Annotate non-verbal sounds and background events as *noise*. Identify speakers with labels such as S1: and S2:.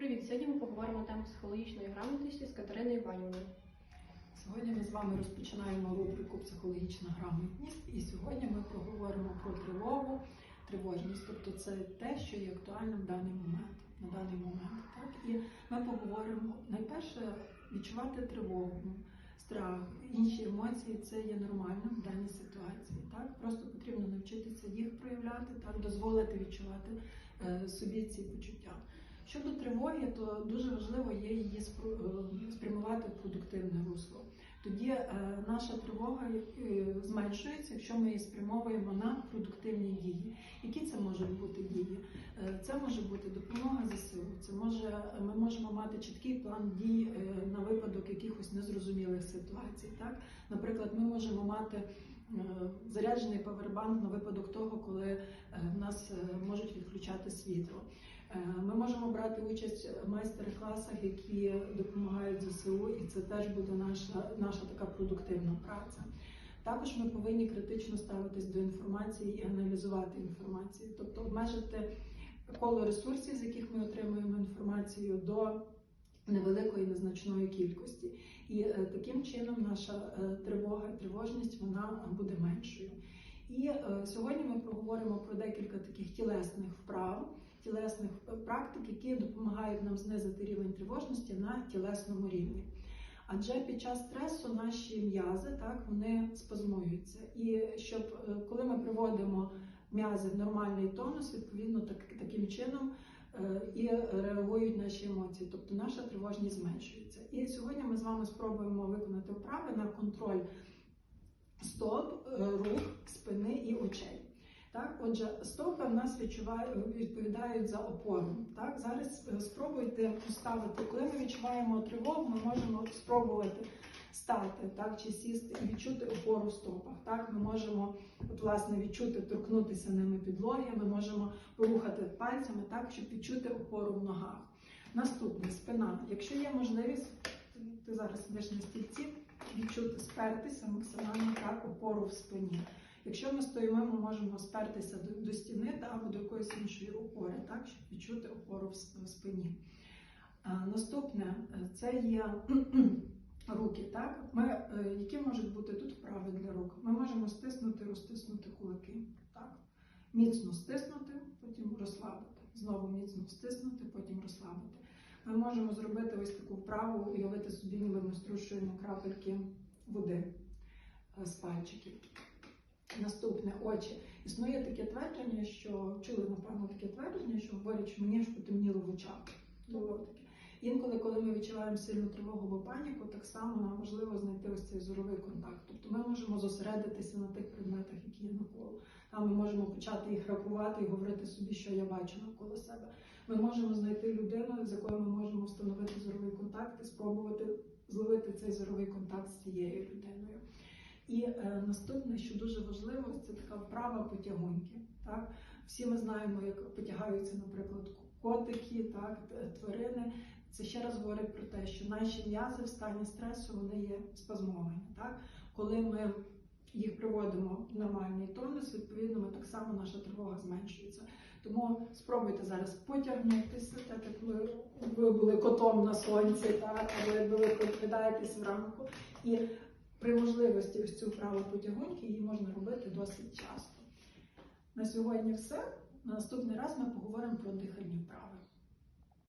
S1: Привіт! Сьогодні ми поговоримо тему психологічної грамотності з Катериною Іванівною.
S2: Сьогодні ми з вами розпочинаємо рубрику Психологічна грамотність, і сьогодні ми проговоримо про тривогу, тривожність, тобто це те, що є актуальним в даний момент. На даний момент, так і ми поговоримо найперше відчувати тривогу, страх, інші емоції це є нормальним в даній ситуації. Так просто потрібно навчитися їх проявляти, так дозволити відчувати е, собі ці почуття. Щодо тривоги, то дуже важливо є її е, спрямувати в продуктивне русло. Тоді е, наша тривога е, зменшується, якщо ми її спрямовуємо на продуктивні дії. Які це можуть бути дії? Це може бути допомога ЗСУ, це може ми можемо мати чіткий план дій на випадок якихось незрозумілих ситуацій. Так, наприклад, ми можемо мати заряджений павербанк на випадок того, коли в нас можуть відключати світло. Е, Ми можемо брати участь в майстер-класах, які допомагають ЗСУ, і це теж буде наша, наша така продуктивна праця. Також ми повинні критично ставитись до інформації і аналізувати інформацію, тобто обмежити коло ресурсів, з яких ми отримуємо інформацію, до невеликої незначної кількості. І е, таким чином наша е, тривога і тривожність вона буде меншою. І сьогодні ми проговоримо про декілька таких тілесних вправ, тілесних е, практик, які допомагають нам знизити рівень тривожності на тілесному рівні. Адже під час стресу наші м'язи так вони спазмуються. І щоб е, коли ми приводимо м'язи в нормальний тонус, відповідно так, таким чином е, і реагують наші емоції, тобто наша тривожність зменшується. І сьогодні ми з вами спробуємо виконати вправи на контроль стоп, рук, спини і очей. Так, отже, стопи в нас відповідають за опору. Так, зараз е, спробуйте поставити, коли ми відчуваємо тривогу, ми можемо спробувати стати так, чи сісти і відчути опору в стопах. Так, ми можемо от, власне відчути, торкнутися ними підлоги, ми можемо порухати пальцями, так, щоб відчути опору в ногах. Наступне спина. Якщо є можливість, ти зараз сидиш на стільці, відчути спертися максимально так, опору в спині. Якщо ми стоїмо, ми можемо спертися до, до стіни та або до якоїсь іншої опори, так, щоб відчути опору в, в спині. А, наступне е, це є *clears throat* руки. Так? Ми, е, які можуть бути тут вправи для рук? Ми можемо стиснути, розтиснути кулаки. Так? Міцно стиснути, потім розслабити. Знову міцно стиснути, потім розслабити. Ми можемо зробити ось таку вправу, уявити собі, ніби ми струшуємо крапельки води е, з пальчиків. Наступне очі. Існує таке твердження, що чули, напевно, таке твердження, що говорять, що мені ж потемніло в очах. Було таке. Інколи, коли ми відчуваємо сильну тривогу або паніку, так само нам важливо знайти ось цей зоровий контакт. Тобто ми можемо зосередитися на тих предметах, які є навколо. Там ми можемо почати їх рахувати і говорити собі, що я бачу навколо себе. Ми можемо знайти людину, з якою ми можемо встановити зоровий контакт і спробувати зловити цей зоровий контакт з цією людиною. І е, наступне, що дуже важливо, це така вправа потягуньки. Так? Всі ми знаємо, як потягаються, наприклад, котики, так, тварини. Це ще раз говорить про те, що наші м'язи в стані стресу вони є спазмовані. Так? Коли ми їх приводимо в нормальний тонус, відповідно, ми так само наша тривога зменшується. Тому спробуйте зараз потягнутися, так як ви, ви були котом на сонці, так, або ви прокидаєтесь вранку. І при можливості ось цю вправу потягуньки її можна робити досить часто. На сьогодні все. На наступний раз ми поговоримо про дихальні вправи.